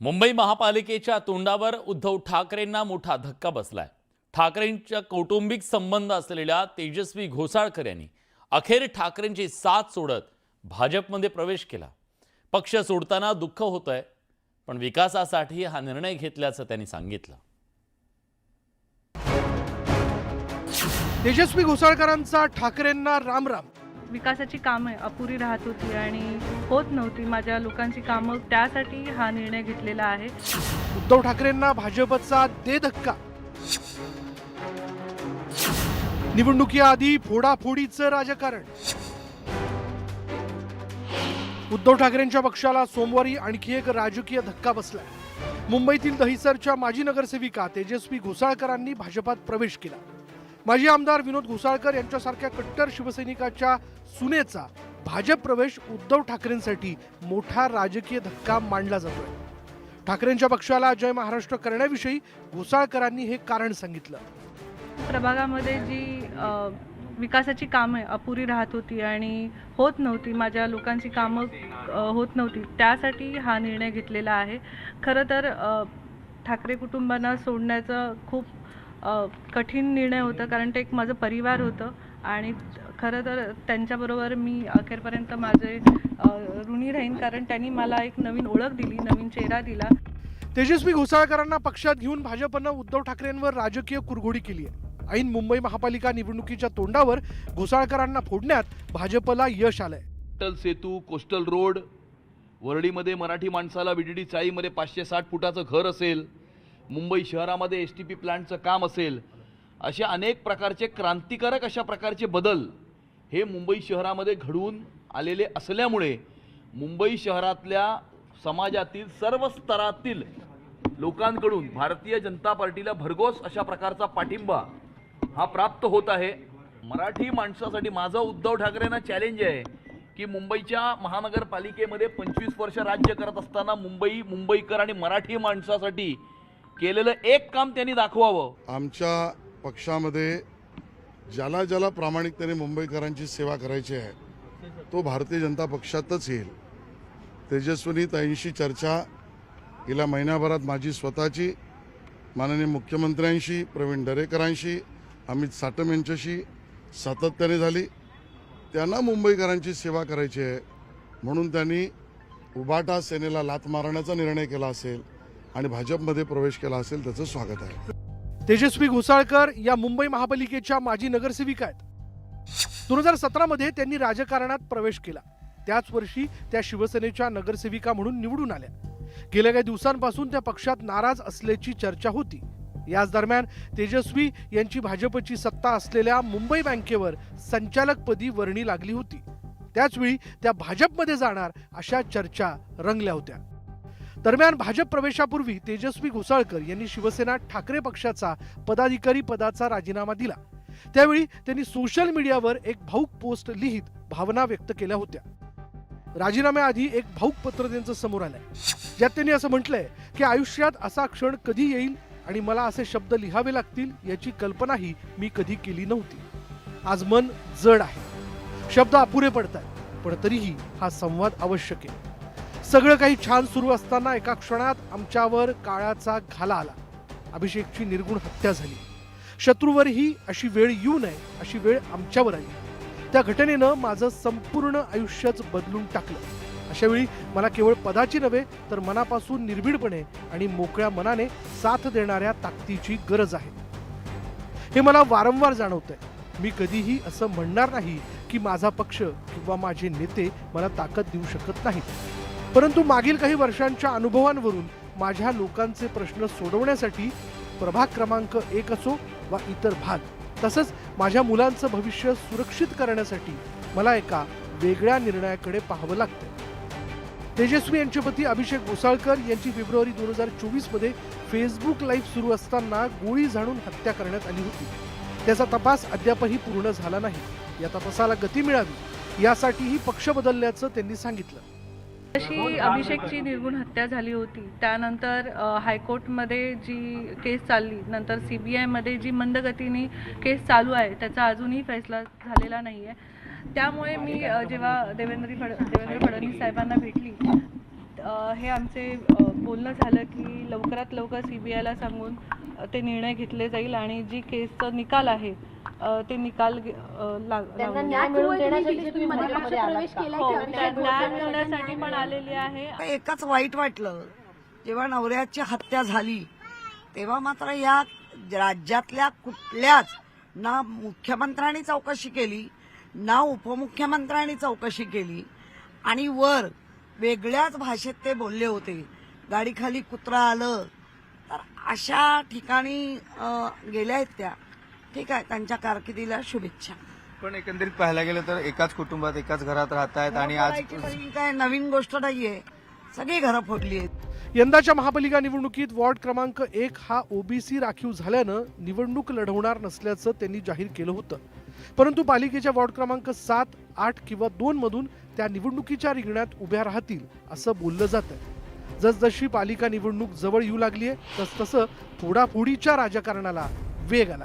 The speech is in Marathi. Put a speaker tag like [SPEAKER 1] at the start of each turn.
[SPEAKER 1] मुंबई महापालिकेच्या तोंडावर उद्धव ठाकरेंना मोठा धक्का बसलाय. ठाकरेंच्या कौटुंबिक संबंध असलेल्या तेजस्वी घोसाळकर यांनी अखेर ठाकरेंची साथ सोडत भाजपमध्ये प्रवेश केला. पक्ष सोडताना दुःख होतंय पण विकासासाठी हा निर्णय घेतल्याचं त्यांनी सांगितलं.
[SPEAKER 2] तेजस्वी घोसाळकरांचा ठाकरेंना रामराम.
[SPEAKER 3] विकासाची कामं अपुरी राहत होती आणि होत नव्हती. माझ्या लोकांची कामं त्यासाठी हा निर्णय घेतलेला आहे.
[SPEAKER 2] उद्धव ठाकरेंना भाजपचा दे धक्का. निवडणुकीआधी फोडाफोडीचं राजकारण. उद्धव ठाकरेंच्या पक्षाला सोमवारी आणखी एक राजकीय धक्का बसलाय. मुंबईतील दहिसरच्या माजी नगरसेविका तेजस्वी घोसाळकरांनी भाजपात प्रवेश केला. माजी आमदार विनोद घोसाळकर यांच्यासारख्या कट्टर शिवसैनिकाच्या सुनेचा भाजप प्रवेश उद्धव ठाकरेंसाठी मोठा राजकीय धक्का मांडला जातोय. ठाकरेंच्या पक्षाला जय महाराष्ट्र करण्याविषयी घोसाळकरांनी हे कारण सांगितलं.
[SPEAKER 3] प्रभागामध्ये जी विकासाची कामं अपुरी राहत होती आणि होत नव्हती माझ्या लोकांची कामं होत नव्हती त्यासाठी हा निर्णय घेतलेला आहे. खरं तर ठाकरे कुटुंबांना सोडण्याचं खूप कठीण निर्णय होतं कारण ते एक माझं परिवार होतं. आणि खरं तर त्यांच्याबरोबर मी अखेरपर्यंत माझे ऋणी राहीन कारण त्यांनी मला एक नवीन ओळख दिली नवीन चेहरा दिला.
[SPEAKER 2] तेजस्वी घोसाळकरांना पक्षात घेऊन भाजपनं उद्धव ठाकरेंवर राजकीय कुरघोडी केली आहे. ऐन मुंबई महापालिका निवडणुकीच्या तोंडावर घोसाळकरांना फोडण्यात भाजपला यश आलंय.
[SPEAKER 4] अटल सेतू कोस्टल रोड वरळीमध्ये मराठी माणसाला विडीडी चाळीमध्ये पाचशे साठ फुटाचं घर असेल मुंबई शहरामध्ये एस टी पी प्लांटचं काम असेल असे अनेक प्रकारचे क्रांतिकारक अशा प्रकारचे बदल हे मुंबई शहरामध्ये घडवून आलेले असल्यामुळे मुंबई शहरातल्या समाजातील सर्व स्तरातील लोकांकडून भारतीय जनता पार्टीला भरघोस अशा प्रकारचा पाठिंबा हा प्राप्त होत आहे. मराठी माणसासाठी माझं उद्धव ठाकरेंना चॅलेंज आहे की मुंबईच्या महानगरपालिकेमध्ये पंचवीस वर्ष राज्य करत असताना मुंबई मुंबईकर आणि मराठी माणसासाठी केलेलं एक काम त्यांनी दाखवावं.
[SPEAKER 5] आमच्या पक्षामध्ये ज्याला ज्याला प्रामाणिकतेने मुंबईकरांची सेवा करायची आहे तो भारतीय जनता पक्षातच येईल. तेजस्विनी ताईंशी चर्चा गेल्या महिन्याभरात माझी स्वतःची माननीय मुख्यमंत्र्यांशी प्रवीण दरेकरांशी अमित साटम यांच्याशी सातत्याने झाली. त्यांना मुंबईकरांची सेवा करायची आहे म्हणून त्यांनी उबाटा सेनेला लात मारण्याचा निर्णय केला असेल आणि भाजपमध्ये प्रवेश केला असेल त्याचं स्वागत आहे.
[SPEAKER 2] तेजस्वी घोसाळकर या मुंबई महापालिकेच्या माजी नगरसेविका आहेत. दोन हजार सतरामध्ये त्यांनी राजकारणात प्रवेश केला. त्याच वर्षी त्या शिवसेनेच्या नगरसेविका म्हणून निवडून आल्या. गेल्या काही दिवसांपासून त्या पक्षात नाराज असल्याची चर्चा होती. याच दरम्यान तेजस्वी यांची भाजपची सत्ता असलेल्या मुंबई बँकेवर संचालकपदी वर्णी लागली होती. त्याचवेळी त्या भाजपमध्ये जाणार अशा चर्चा रंगल्या होत्या. दरम्यान भाजप प्रवेशापूर्वी तेजस्वी घोसाळकर यांनी शिवसेना ठाकरे पक्षाचा पदाधिकारी पदाचा राजीनामा दिला. त्यावेळी त्यांनी सोशल मीडियावर एक भाऊक पोस्ट लिहित भावना व्यक्त केल्या होत्या. राजीनाम्याआधी एक भाऊक पत्र त्यांचं समोर आलंय. ज्यात त्यांनी असं म्हटलंय की आयुष्यात असा क्षण कधी येईल आणि मला असे शब्द लिहावे लागतील याची कल्पनाही मी कधी केली नव्हती. आज मन जड आहे. शब्द अपुरे पडतात पण तरीही हा संवाद आवश्यक आहे सगळं काही छान सुरू असताना एका क्षणात आमच्यावर काळाचा घाला आला. अभिषेकची निर्गुण हत्या झाली. शत्रूवरही अशी वेळ येऊ नये अशी वेळ आमच्यावर आली. त्या घटनेनं माझं संपूर्ण आयुष्यच बदलून टाकलं. अशा वेळी मला केवळ पदाची नव्हे तर मनापासून निर्भीडपणे आणि मोकळ्या मनाने साथ देणाऱ्या ताकदीची गरज आहे. हे मला वारंवार जाणवतंय. मी कधीही असं म्हणणार नाही की माझा पक्ष किंवा माझे नेते मला ताकद देऊ शकत नाहीत. परंतु मागील काही वर्षांच्या अनुभवांवरून माझ्या लोकांचे प्रश्न सोडवण्यासाठी प्रभाग क्रमांक एक असो वा इतर भाग तसंच माझ्या मुलांचं भविष्य सुरक्षित करण्यासाठी मला एका वेगळ्या निर्णयाकडे पाहावं लागतं. तेजस्वी यांचे पती अभिषेक घोसाळकर यांची फेब्रुवारी दोन हजार चोवीसमध्ये फेसबुक लाईव्ह सुरू असताना गोळी झाडून हत्या करण्यात आली होती. त्याचा तपास अद्यापही पूर्ण झाला नाही. या तपासाला गती मिळावी यासाठीही पक्ष बदलल्याचं त्यांनी सांगितलं.
[SPEAKER 3] अशी अभिषेकची निर्गुण हत्या झाली होती त्यानंतर हायकोर्टमध्ये जी केस चालली नंतर सी बी आयमध्ये जी मंदगतीने केस चालू आहे त्याचा अजूनही फैसला झालेला नाही आहे त्यामुळे मी जेव्हा देवेंद्र फड देवेंद्र फडणवीस साहेबांना भेटली हे आमचे बोलणं झालं की लवकरात लवकर सी बी आयला सांगून ते निर्णय घेतले जाईल आणि जी केसचं निकाल आहे ते निकाल
[SPEAKER 6] त्यांना
[SPEAKER 3] लावले
[SPEAKER 6] न्याय मिळवून देण्यासाठी
[SPEAKER 7] BJP
[SPEAKER 6] तुम्ही
[SPEAKER 7] मध्ये
[SPEAKER 6] भाजपमध्ये
[SPEAKER 7] प्रवेश
[SPEAKER 6] आलात का?
[SPEAKER 7] केलाय
[SPEAKER 3] हो,
[SPEAKER 7] की
[SPEAKER 3] त्या न्याय मिळवण्यासाठी पण आलेली आहे.
[SPEAKER 8] एकच वाईट वाटलं. जेव्हा नवऱ्याची हत्या झाली तेव्हा मात्र या राज्यातल्या कुठल्याच ना मुख्यमंत्र्यांनी चौकशी केली ना उपमुख्यमंत्र्यांनी चौकशी केली. आणि वर वेगळ्याच भाषेत ते बोलले होते गाडीखाली कुत्रा आलं. तर अशा ठिकाणी अं, गेल्या आहेत त्या. ठीक आहे त्यांच्या कारकिर्दीला शुभेच्छा.
[SPEAKER 9] पण एकंदरीत पाहायला गेलं तर एकाच कुटुंबात एकाच घरात राहतायत आणि आज
[SPEAKER 8] करायची ही काय नवीन गोष्ट नाहीये. सगळी घरं फोडली आहेत.
[SPEAKER 2] यंदाच्या महापालिका निवडणुकीत वॉर्ड क्रमांक एक हा ओबीसी राखीव झाल्यानं निवडणूक लढवणार नसल्याचं त्यांनी जाहीर केलं होतं. परंतु पालिकेच्या वॉर्ड क्रमांक सात आठ किंवा दोन मधून त्या निवडणुकीच्या रिंगणात उभ्या राहतील असं बोललं जातं जसजशी पालिका निवडणूक जवळ येऊ लागलीय तसतसं फोडाफोडीच्या राजकारणाला वेग आला